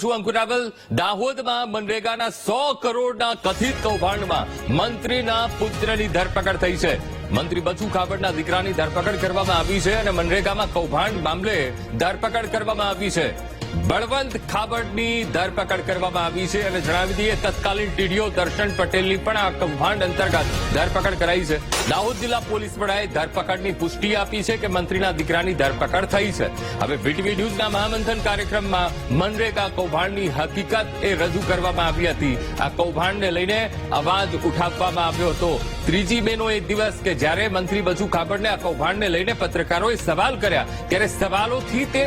છું અંકુરાબલ દાહોદમાં મનરેગાના સો કરોડના કથિત કૌભાંડમાં મંત્રીના પુત્રની ધરપકડ થઈ છે. મંત્રી બચુ ખાબડના દીકરાની ધરપકડ કરવામાં આવી છે અને મનરેગામાં કૌભાંડ મામલે ધરપકડ કરવામાં આવી છે. બળવંત ખાબડની ધરપકડ કરવામાં આવી છે અને જણાવી દઈએ, તત્કાલીન ટીડીઓ દર્શન પટેલની પણ આ કૌભાંડ અંતર્ગત ધરપકડ કરાઈ છે. દાહોદ જિલ્લા પોલીસ વડાએ ધરપકડની પુષ્ટિ આપી છે કે મંત્રીના દીકરાની ધરપકડ થઈ છે. હવે વીટીવી ન્યૂઝના મહામંથન કાર્યક્રમમાં મનરેગા કૌભાંડની હકીકત એ રજૂ કરવામાં આવી હતી. આ કૌભાંડને લઈને અવાજ ઉઠાવવામાં આવ્યો હતો. ત્રીજી મેનો એ દિવસ કે જ્યારે મંત્રી બચુ ખાબડને આ કૌભાંડને લઈને પત્રકારોએ સવાલ કર્યા, ત્યારે સવાલોથી તે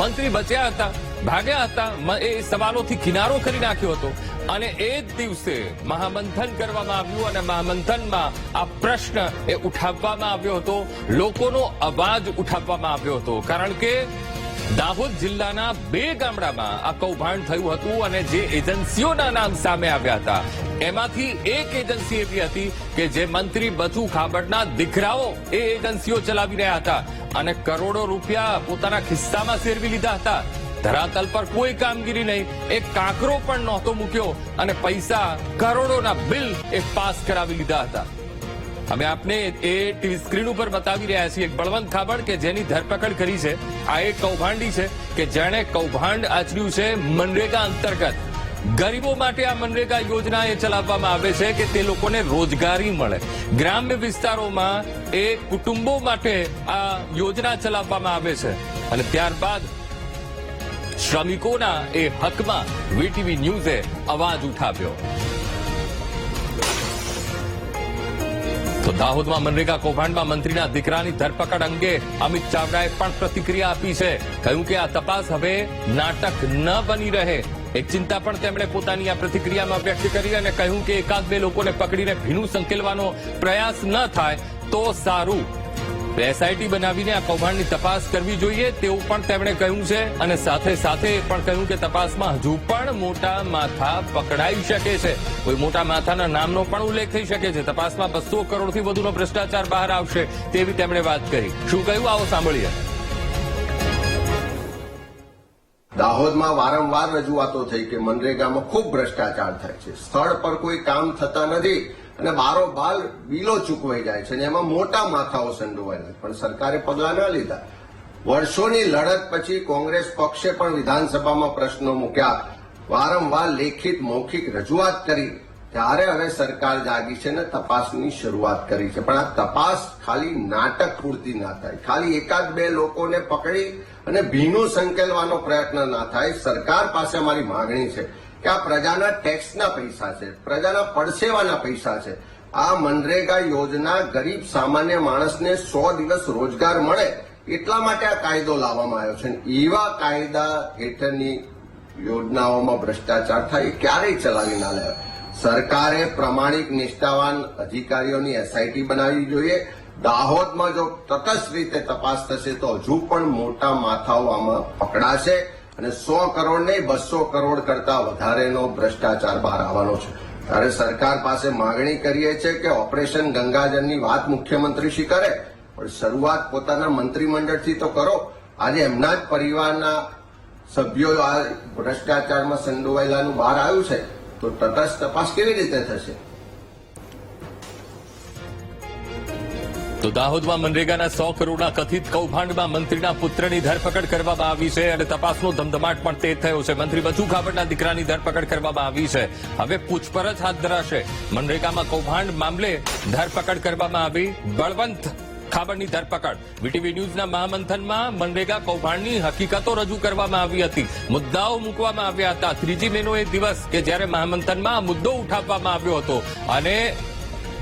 મંત્રી બચ્યા હતા. ભાગ્યા હતા એ સવાલોથી કિનારો કરી નાખ્યો હતો. અને એ જ દિવસે મહામંથન કરવામાં આવ્યું અને મહામંથનમાં આ પ્રશ્ન એ ઉઠાવવામાં આવ્યો હતો. લોકોનો અવાજ ઉઠાવવામાં આવ્યો હતો. કારણ કે દાહોદ જિલ્લાના બે ગામડામાં આ કૌભાંડ થયું હતું અને જે એજન્સીઓના નામ સામે આવ્યા હતા. એમાંથી એક એજન્સી એવી હતી કે જે મંત્રી બચુ ખાબડના દીકરાઓ એ એજન્સીઓ ચલાવી રહ્યા હતા અને કરોડો રૂપિયા પોતાના ખિસ્સામાં ફેરવી લીધા હતા. ધરાતલ પર કોઈ કામગીરી નહીં. એક કાંકરો પણ નહોતો મૂક્યો અને પૈસા કરોડોના બિલ એ પાસ કરાવી લીધા હતા. અમે આપને એ ટીવી સ્ક્રીન ઉપર બતાવી રહ્યા છીએ. એક બળવંત ખાબડ કે જેની ધરપકડ કરી છે. આ એક કૌભાંડી છે કે જેણે કૌભાંડ આચર્યું છે મનરેગા અંતર્ગત. ગરીબો માટે આ મનરેગા યોજના એ ચલાવવામાં આવે છે કે તે લોકોને રોજગારી મળે. ગ્રામ્ય વિસ્તારોમાં એ કુટુંબો માટે આ યોજના ચલાવવામાં આવે છે. અને ત્યારબાદ શ્રમિકોના એ હકમાં વીટીવી ન્યૂઝે અવાજ ઉઠાવ્યો. તો દાહોદમાં મનરેગા કૌભાંડમાં મંત્રીના દીકરાની ધરપકડ અંગે અમિત ચાવડાએ પણ પ્રતિક્રિયા આપી છે. કહ્યું કે આ તપાસ હવે નાટક ન બની રહે. એક ચિંતા પણ તેમણે પોતાની આ પ્રતિક્રિયામાં વ્યક્ત કરી અને કહ્યું કે એકાદ બે લોકોને પકડીને ભીનું સંકેલવાનો પ્રયાસ ન થાય તો સારું. એસઆઈટી બનાવીને આ કૌભાંડની તપાસ કરવી જોઈએ તેવું પણ તેમણે કહ્યું છે અને સાથે સાથે એ પણ કહ્યું કે તપાસમાં હજુ પણ મોટા માથા પકડાઈ શકે છે. કોઈ મોટા માથાના નામનો પણ ઉલ્લેખ થઈ શકે છે. તપાસમાં બસો કરોડથી વધુનો ભ્રષ્ટાચાર બહાર આવશે તેવી તેમણે વાત કરી. શું કહ્યું? આવો સાંભળીએ. દાહોદમાં વારંવાર રજૂઆતો થઈ કે મનરેગામાં ખૂબ ભ્રષ્ટાચાર થાય છે. સ્થળ પર કોઈ કામ થતા નથી. અને બારોબાર બિલો ચૂકવાઈ જાય છે અને એમાં મોટા માથાઓ સંડોવાયેલા પણ સરકારે પગલાં ન લીધા. વર્ષોની લડત પછી કોંગ્રેસ પક્ષે પણ વિધાનસભામાં પ્રશ્નો મૂક્યા. વારંવાર લેખિત મૌખિક રજૂઆત કરી. ત્યારે હવે સરકાર જાગી છે ને તપાસની શરૂઆત કરી છે. પણ આ તપાસ ખાલી નાટક પૂરતી ના થાય. ખાલી એકાદ બે લોકોને પકડી અને ભીનું સંકેલવાનો પ્રયત્ન ના થાય. સરકાર પાસે અમારી માગણી છે. કે આ પ્રજાના ટેક્સના પૈસા છે, પ્રજાના પડસેવાના પૈસા છે. આ મનરેગા યોજના ગરીબ સામાન્ય માણસને સો દિવસ રોજગાર મળે એટલા માટે આ કાયદો લાવવામાં આવ્યો છે. એવા કાયદા હેઠળની યોજનાઓમાં ભ્રષ્ટાચાર થાય ક્યારેય ચલાવી ના લેવાય સરકારે પ્રમાણિક નિષ્ઠાવાન અધિકારીઓની એસઆઈટી બનાવવી જોઈએ. દાહોદમાં જો તટસ્થ રીતે તપાસ થશે તો હજુ પણ મોટા માથાઓ આમાં પકડાશે. અને સો કરોડ નહીં, બસો કરોડ કરતા વધારેનો ભ્રષ્ટાચાર બહાર આવવાનો છે. ત્યારે સરકાર પાસે માગણી કરીએ છીએ કે ઓપરેશન ગંગાજળની વાત મુખ્યમંત્રી શ્રી કરે, પણ શરૂઆત પોતાના મંત્રીમંડળથી તો કરો. આજે એમના જ પરિવારના સભ્યો આ ભ્રષ્ટાચારમાં સંડોવાયેલાનું બહાર આવ્યું છે. તો તટસ્થ તપાસ કેવી રીતે થશે? તો દાહોદમાં મનરેગાના સો કરોડના કથિત કૌભાંડમાં મંત્રીના પુત્રની ધરપકડ કરવામાં આવી છે અને તપાસનો ધમધમાટ પણ તેજ થયો છે. મંત્રી બચુ ખાબડના દીકરાની ધરપકડ કરવામાં આવી છે. હવે પૂછપરછ હાથ ધરાશે. મનરેગામાં કૌભાંડ મામલે ધરપકડ કરવામાં આવી. બળવંત ખાબડની ધરપકડ. વીટીવી ન્યૂઝના મહામંથનમાં મનરેગા કૌભાંડની હકીકતો રજૂ કરવામાં આવી હતી. મુદ્દાઓ મૂકવામાં આવ્યા હતા. ત્રીજી મેનો એ દિવસ કે જ્યારે મહામંથનમાં મુદ્દો ઉઠાવવામાં આવ્યો હતો. અને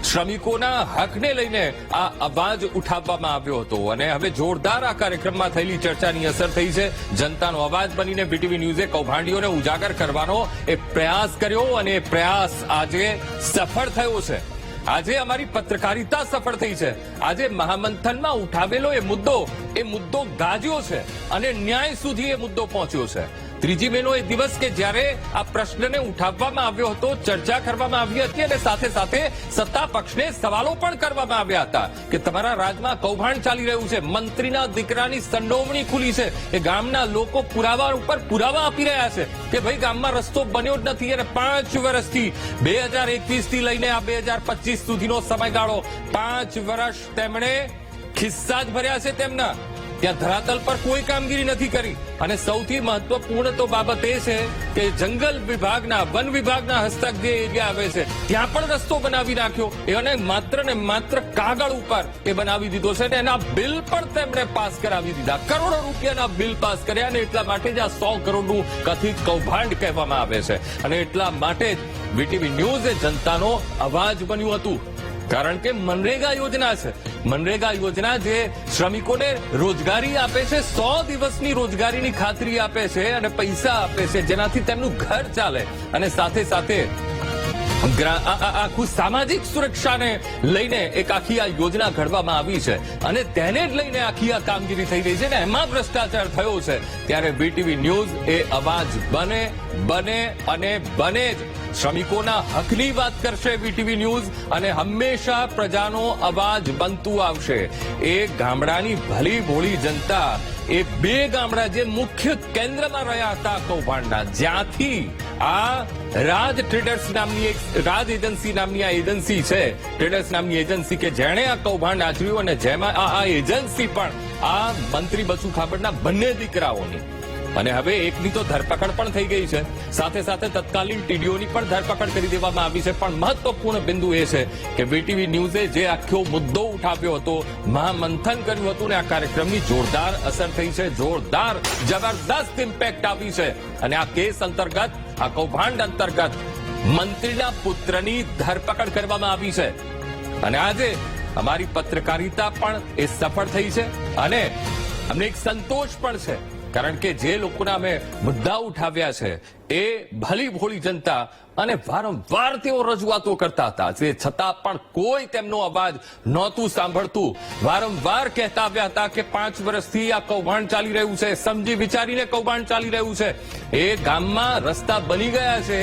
શ્રમિકોના હકને લઈને આ અવાજ ઉઠાવવામાં આવ્યો હતો અને હવે જોરદાર આ કાર્યક્રમમાં થયેલી ચર્ચાની અસર થઈ છે. જનતાનો અવાજ બનીને બીટીવી ન્યૂઝે કૌભાંડીઓને ઉજાગર કરવાનો એ પ્રયાસ કર્યો અને એ પ્રયાસ આજે સફળ થયો છે. આજે અમારી પત્રકારિતા સફળ થઈ છે. આજે મહામંથનમાં ઉઠાવેલો એ મુદ્દો એ મુદ્દો ગાજ્યો છે અને ન્યાય સુધી એ મુદ્દો પહોંચ્યો છે. ત્રીજી મેનો એ દિવસ કે જ્યારે આ પ્રશ્નને ઉઠાવવામાં આવ્યો હતો, ચર્ચા કરવામાં આવી હતી અને સાથે સાથે સત્તા પક્ષને સવાલો પણ કરવામાં આવ્યા હતા કે તમારા રાજમાં કૌભાંડ ચાલી રહ્યું છે, મંત્રીના દીકરાની સંડોવણી ખુલી છે, એ ગામના લોકો પુરાવા ઉપર પુરાવા આપી રહ્યા છે કે ભાઈ ગામમાં રસ્તો બન્યો જ નથી અને પાંચ વર્ષથી બે હજાર એકવીસથી લઈને આ બે હજાર પચીસ સુધીનો સમયગાળો પાંચ વર્ષ તેમણે ખિસ્સા જ ભર્યા છે તેમના. ત્યાં ધરાતલ પર કોઈ કામગીરી નથી કરી. અને સૌથી મહત્વપૂર્ણ તો બાબત એ છે કે જંગલ વિભાગના, વન વિભાગના હસ્તક જે એરિયા આવે છે. ત્યાં પણ રસ્તો બનાવી નાખ્યો. અને માત્ર ને માત્ર કાગળ ઉપર એ બનાવી દીધો છે અને એના બિલ પણ તેમણે પાસ કરાવી દીધા. કરોડો રૂપિયાના બિલ પાસ કર્યા અને એટલા માટે જ આ સો કરોડનું કથિત કૌભાંડ કહેવામાં આવે છે. અને એટલા માટે જ વીટીવી ન્યૂઝ એ જનતાનો અવાજ બન્યું હતું. કારણ કે મનરેગા યોજના છે. મનરેગા યોજના જે શ્રમિકોને રોજગારી આપે છે, સો દિવસની રોજગારીની ખાતરી આપે છે અને પૈસા આપે છે, જેનાથી તેમનું ઘર ચાલે. અને સાથે સાથે આખું સામાજિક સુરક્ષાને લઈને એક આખી આ યોજના ઘડવામાં આવી છે અને તેને જ લઈને આખી આ કામગીરી થઈ રહી છે ને એમાં ભ્રષ્ટાચાર થયો છે. ત્યારે વીટીવી ન્યૂઝ એ અવાજ બને બને અને બને જ. શ્રમિકોના હકની વાત કરશે વીટીવી ન્યૂઝ અને હંમેશા પ્રજાનો અવાજ બનતું આવશે. એ ગામડાની ભલી ભોળી જનતા, એ બે ગામડા જે મુખ્ય કેન્દ્રમાં રહ્યા હતા કૌભાંડના, જ્યાંથી આ રાજ ટ્રેડર્સ નામની એક, રાજ એજન્સી નામની આ એજન્સી છે. ટ્રેડર્સ નામની એજન્સી કે જેણે આ કૌભાંડ આચર્યું અને જેમાં આ એજન્સી પણ આ મંત્રી બસુ ખાબડના બંને દીકરાઓની. અને હવે એકની તો ધરપકડ પણ થઈ ગઈ છે. સાથે સાથે તત્કાલીન ટીડીઓની પણ ધરપકડ કરી દેવામાં આવી છે. પણ મહત્વપૂર્ણ બિંદુ એ છે કે વીટીવી ન્યૂઝે જે આખો મુદ્દો ઉઠાવ્યો હતો, મહામંથન કર્યું હતું ને આ કાર્યક્રમની જોરદાર અસર થઈ છે. જોરદાર, જબરદસ્ત ઇમ્પેક્ટ આવી છે. અને આ કેસ અંતર્ગત આ કૌભાંડ અંતર્ગત મંત્રીના પુત્રની ધરપકડ કરવામાં આવી છે. અને આજે અમારી પત્રકારિતા પણ એ સફળ થઈ છે અને અમને એક સંતોષ પણ છે. કારણ કે જે લોકોના અમે મુદ્દા ઉઠાવ્યા છે એ ભલી ભોળી જનતા અને વારંવાર તેઓ રજૂઆતો કરતા હતા. તે છતાં પણ કોઈ તેમનો અવાજ નહોતું સાંભળતું. વારંવાર કહેતા આવ્યા હતા કે પાંચ વર્ષથી આ કૌભાંડ ચાલી રહ્યું છે. સમજી વિચારીને કૌભાંડ ચાલી રહ્યું છે. એ ગામમાં રસ્તા બની ગયા છે.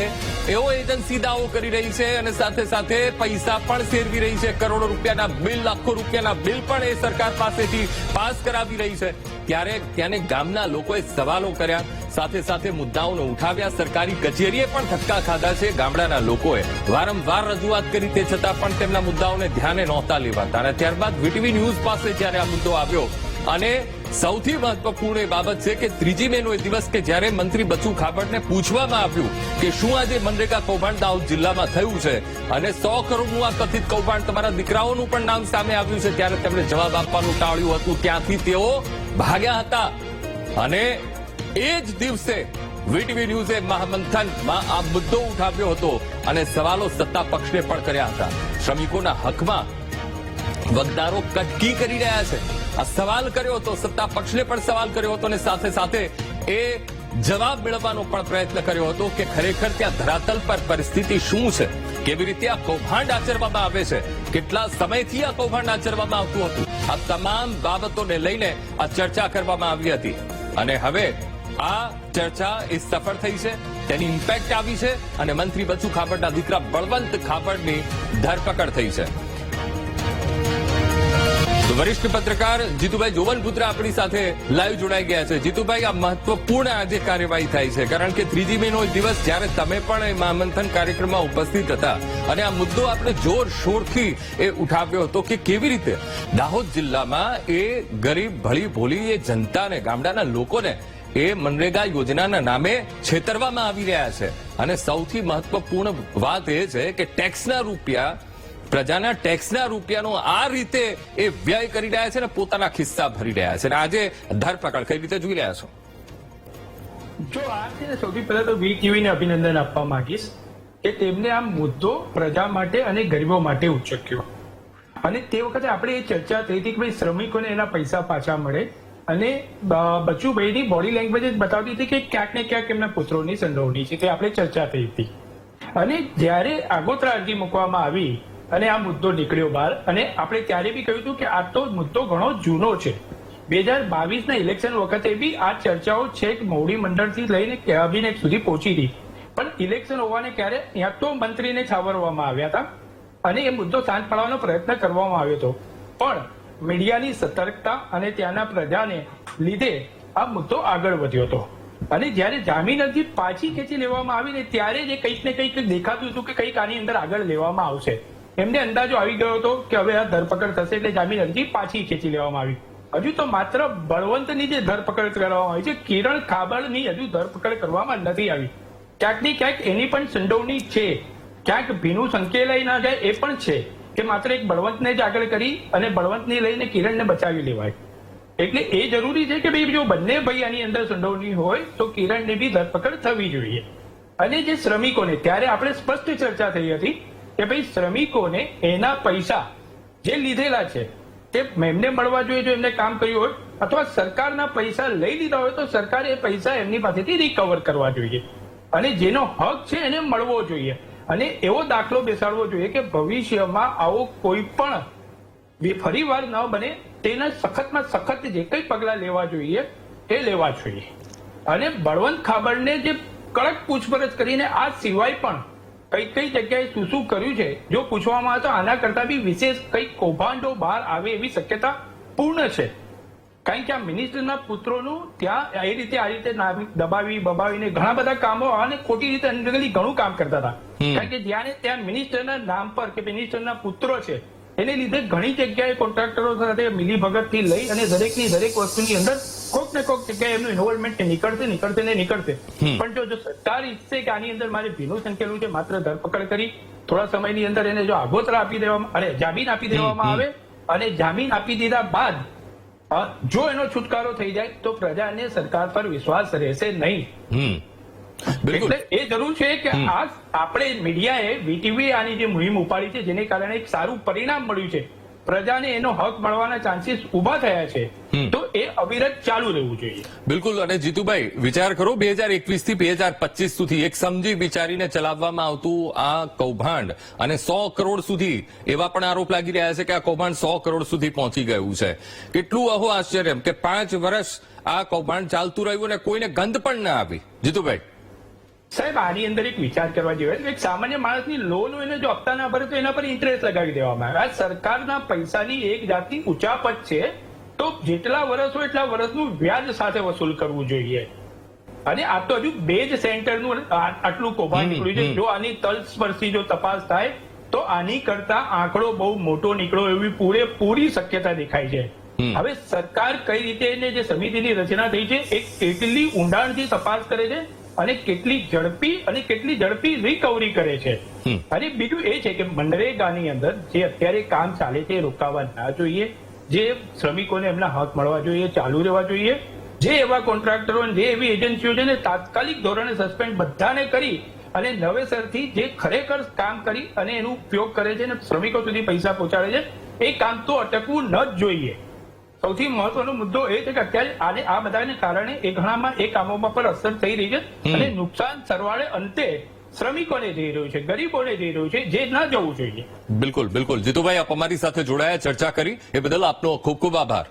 એવો એજન્સી દાવો કરી રહી છે અને સાથે સાથે પૈસા પણ શેરવી રહી છે. કરોડો રૂપિયાના બિલ, લાખો રૂપિયાના બિલ પણ એ સરકાર પાસેથી પાસ કરાવી રહી છે. ત્યારે ત્યાંને ગામના લોકોએ સવાલો કર્યા સાથે સાથે મુદ્દાઓને ઉઠાવ્યા સરકારી કચેરીએ પણ ધક્કા ખાધા છે ગામડાના લોકોએ. વારંવાર રજૂઆત કરી તે છતાં પણ તેમના મુદ્દાઓને ધ્યાને નહોતા લેવાતા. અને ત્યારબાદ વીટીવી ન્યૂઝ પાસે જ્યારે આ મુદ્દો આવ્યો, અને સૌથી મહત્વપૂર્ણ એ બાબત છે કે ત્રીજી મેનો એ દિવસ કે જ્યારે મંત્રી બચુ ખાબડને પૂછવામાં આવ્યું કે શું આજે મનરેગા કૌભાંડ દાહોદ જિલ્લામાં થયું છે, અને સો કરોડનું આ કથિત કૌભાંડ તમારા દીકરાઓનું પણ નામ સામે આવ્યું છે, ત્યારે તેમણે જવાબ આપવાનું ટાળ્યું હતું. ત્યાંથી તેઓ ભાગ્યા હતા. અને એ જ દિવસે વીટીવી ન્યૂઝે મહામંથનમાં આ મુદ્દો ઉઠાવ્યો હતો અને સવાલો સત્તા પક્ષને પણ કર્યા હતા. શ્રમિકોના હકમાં વગદારો કટકી કરી રહ્યા છે. આ સવાલ કર્યો હતો, સત્તા પક્ષને પણ સવાલ કર્યો હતો અને સાથે સાથે એ જવાબ મેળવવાનો પણ પ્રયત્ન કર્યો હતો કે ખરેખર ત્યાં ધરાતલ પર પરિસ્થિતિ શું છે? કેવી રીતે આ કૌભાંડ આચરવામાં આવે છે? કેટલા સમયથી આ કૌભાંડ આચરવામાં આવતું હતું? આ તમામ બાબતોને લઈને આ ચર્ચા કરવામાં આવી હતી. અને હવે આ ચર્ચા એ સફળ થઈ છે, તેની ઇમ્પેક્ટ આવી છે અને મંત્રી બચુ ખાપડના દીકરા બળવંત ખાપડની ધરપકડ થઈ છે. વરિષ્ઠ પત્રકાર જીતુભાઈ જોવનપુત્ર આપણી સાથે લાઈવ જોડાઈ ગયા છે. જીતુભાઈ, આ મહત્વપૂર્ણ આજે કાર્યવાહી થાય છે, કારણ કે ત્રીજી મેનો દિવસ જ્યારે તમે પણ એ મહામંથન કાર્યક્રમમાં ઉપસ્થિત હતા અને આ મુદ્દો આપણે જોર શોરથી એ ઉઠાવ્યો હતો કે કેવી રીતે દાહોદ જિલ્લામાં એ ગરીબ ભળી ભોલી એ જનતાને, ગામડાના લોકોને એ મનરેગા યોજનાના નામે છેતરવામાં આવી રહ્યા છે. અને સૌથી મહત્વપૂર્ણ વાત એ છે કે ટેક્સના રૂપિયા, પ્રજાના ટેક્સના રૂપિયાનો આ રીતે એ વ્યય કરી રહ્યા છે ને પોતાના ખિસ્સા ભરી રહ્યા છે. અને આજે ધરપકડ કઈ રીતે જોઈ રહ્યા છો? જો આ છે સૌથી પહેલા તો વી ટીવીને અભિનંદન આપવા માંગીશ કે તેમને આ મુદ્દો પ્રજા માટે અને ગરીબો માટે ઉચક્યો. અને તે વખતે આપણે એ ચર્ચા થઈ હતી કે ભાઈ શ્રમિકોને એના પૈસા પાછા મળે. અને બચુભાઈની બોડી લેંગ્વેજ જ બતાવતી હતી કે ક્યાંક ને ક્યાંક એમના પુત્રોની સંડોવણી છે તે આપણે ચર્ચા થઈ હતી. અને જ્યારે આગોતરા અરજી મૂકવામાં આવી અને આ મુદ્દો નીકળ્યો બહાર, અને આપણે ત્યારે બી કહ્યું હતું કે આ તો મુદ્દો ઘણો જૂનો છે. બે હજાર બાવીસના ઇલેક્શન વખતે બી આ ચર્ચાઓ છેક મોવડી મંડળથી લઈને કેબિનેટ સુધી પહોંચી હતી. પણ ઇલેક્શન હોવાને ક્યારે ત્યાં તો મંત્રીને છાવરવામાં આવ્યા હતા અને એ મુદ્દો શાંત પાડવાનો પ્રયત્ન કરવામાં આવ્યો હતો. પણ મીડિયાની સતર્કતા અને ત્યાંના પ્રજાને લીધે આ મુદ્દો આગળ વધ્યો હતો. અને જ્યારે જામીન અરજી પાછી ખેંચી લેવામાં આવી ને ત્યારે જ કંઈક ને કંઈક દેખાતું હતું કે કંઈક આની અંદર આગળ લેવામાં આવશે. એમને અંદાજો આવી ગયો હતો કે હવે આ ધરપકડ થશે એટલે જામીન અરજી પાછી ખેંચી લેવામાં આવી. હજુ તો માત્ર બળવંતની જે ધરપકડ કરવામાં આવી છે કિરણ ખાબડની હજુ ધરપકડ કરવામાં નથી આવી. ક્યાંક ને ક્યાંક એની પણ સંડોવણી છે. ક્યાંક ભીનું સંકેલાઈ ના જાય એ પણ છે. કે માત્ર એક બળવંતને જ આગળ કરી અને બળવંતને લઈને કિરણને બચાવી લેવાય. એટલે એ જરૂરી છે કે ભાઈ જો બંને ભાઈ આની અંદર સંડોવણી હોય, તો કિરણને બી ધરપકડ થવી જોઈએ. અને જે શ્રમિકોને, ત્યારે આપણે સ્પષ્ટ ચર્ચા થઈ હતી કે ભાઈ શ્રમિકોને એના પૈસા જે લીધેલા છે, તે એમને મળવા જોઈએ જો એમને કામ કર્યું હોય, અથવા સરકારના પૈસા લઈ લીધા હોય, તો સરકારે એ પૈસા એમની પાસેથી રિકવર કરવા જોઈએ. અને જેનો હક છે એને મળવો જોઈએ. અને એવો દાખલો બેસાડવો જોઈએ કે ભવિષ્યમાં આવો કોઈ પણ ફરીવાર ન બને તેના સખતમાં સખત જે કંઈ પગલા લેવા જોઈએ તે લેવા જોઈએ. અને બળવંત ખાબડને જે કડક પૂછપરછ કરીને આ સિવાય પણ કઈ કઈ જગ્યાએ શું શું કર્યું છે, જો પૂછવામાં આવે તો આના કરતા બી વિશેષ કઈ કૌભાંડો બહાર આવે એવી શક્યતા પૂર્ણ છે. કારણ કે આ મિનિસ્ટરના પુત્રોનું ત્યાં એ રીતે આ રીતે દબાવી બબાવીને ઘણા બધા કામો અને ખોટી રીતે અંદરથી ઘણું કામ કરતા હતા. કારણ કે જ્યારે ત્યાં મિનિસ્ટરના નામ પર કે મિનિસ્ટરના પુત્રો છે એને લીધે ઘણી જગ્યાએ કોન્ટ્રાક્ટરો સાથે મિલીભગતથી લઈ અને દરેકની દરેક વસ્તુની અંદર કોઈક ને કોઈક જગ્યાએ એમનું ઇન્વોલ્વમેન્ટ નીકળશે નીકળશે ને નીકળશે. પણ જો જો સરકાર ઈચ્છે કે આની અંદર મારે ભીનું સંકેલું છે માત્ર ધરપકડ કરી થોડા સમયની અંદર એને જો આગોતરા આપી દેવામાં અરે જામીન આપી દેવામાં આવે અને જામીન આપી દીધા બાદ જો એનો છુટકારો થઈ જાય તો પ્રજાને સરકાર પર વિશ્વાસ રહેશે નહીં. બિલકુલ. એટલે એ જરૂર છે કે આ આપણે મીડિયાએ વીટીવી આની જે મુહિમ ઉપાડી છે જેને કારણે એક સારું પરિણામ મળ્યું છે. પ્રજાને એનો હક મળવાના ચાન્સીસ ઊભા થયા છે. તો એ અવિરત ચાલુ રહેવું જોઈએ. બિલકુલ. અને જીતુભાઈ વિચાર કરો બે હજાર એકવીસથી બે હજાર પચીસ સુધી એક સમજી વિચારીને ચલાવવામાં આવતું આ કૌભાંડ અને સો કરોડ સુધી એવા પણ આરોપ લાગી રહ્યા છે કે આ કૌભાંડ સો કરોડ સુધી પહોંચી ગયું છે. કેટલું અહો આશ્ચર્ય કે પાંચ વર્ષ આ કૌભાંડ ચાલતું રહ્યું અને કોઈને ગંધ પણ ના આવી. જીતુભાઈ. સાહેબ આની અંદર એક વિચાર કરવા જેવો એક સામાન્ય માણસની લોન હોય જો હપ્તા ના ભરે તો એના પર ઇન્ટરેસ્ટ લગાવી દેવામાં આવે. આ સરકારના પૈસાની એક જાતની ઉચાપત છે. તો જેટલા વર્ષ હોય એટલા વર્ષનું વ્યાજ સાથે વસૂલ કરવું જોઈએ. અને આ તો હજુ બે જ સેન્ટરનું આટલું કૌભાંડ નીકળ્યું છે. જો આની તલસ્પર્શી જો તપાસ થાય તો આની કરતા આંકડો બહુ મોટો નીકળો એવી પૂરેપૂરી શક્યતા દેખાય છે. હવે સરકાર કઈ રીતે એને જે સમિતિની રચના થઈ છે એ કેટલી ઊંડાણથી તપાસ કરે છે? અને કેટલી ઝડપી અને કેટલી ઝડપી રિકવરી કરે છે. અને બીજું એ છે કે મનરેગાની અંદર જે અત્યારે કામ ચાલે છે એ રોકાવા ના જોઈએ. જે શ્રમિકોને એમના હક મળવા જોઈએ ચાલુ રહેવા જોઈએ. જે એવા કોન્ટ્રાક્ટરો અને જે એવી એજન્સીઓ છે ને તાત્કાલિક ધોરણે સસ્પેન્ડ બધાને કરી અને નવેસરથી જે ખરેખર કામ કરી અને એનો ઉપયોગ કરે છે અને શ્રમિકો સુધી પૈસા પહોંચાડે છે એ કામ તો અટકવું ન જ જોઈએ. સૌથી મહત્વનો મુદ્દો એ છે કે અત્યારે આને આ બધાને કારણે એ ઘણામાં એ કામોમાં પર અસર થઈ રહી છે અને નુકસાન સરવાળે અંતે શ્રમિકોને જઈ રહ્યું છે ગરીબોને જઈ રહ્યું છે જે ના જવું જોઈએ. બિલકુલ બિલકુલ. જીતુભાઈ આપ અમારી સાથે જોડાયા ચર્ચા કરી. એ બદલ આપનો ખૂબ ખૂબ આભાર.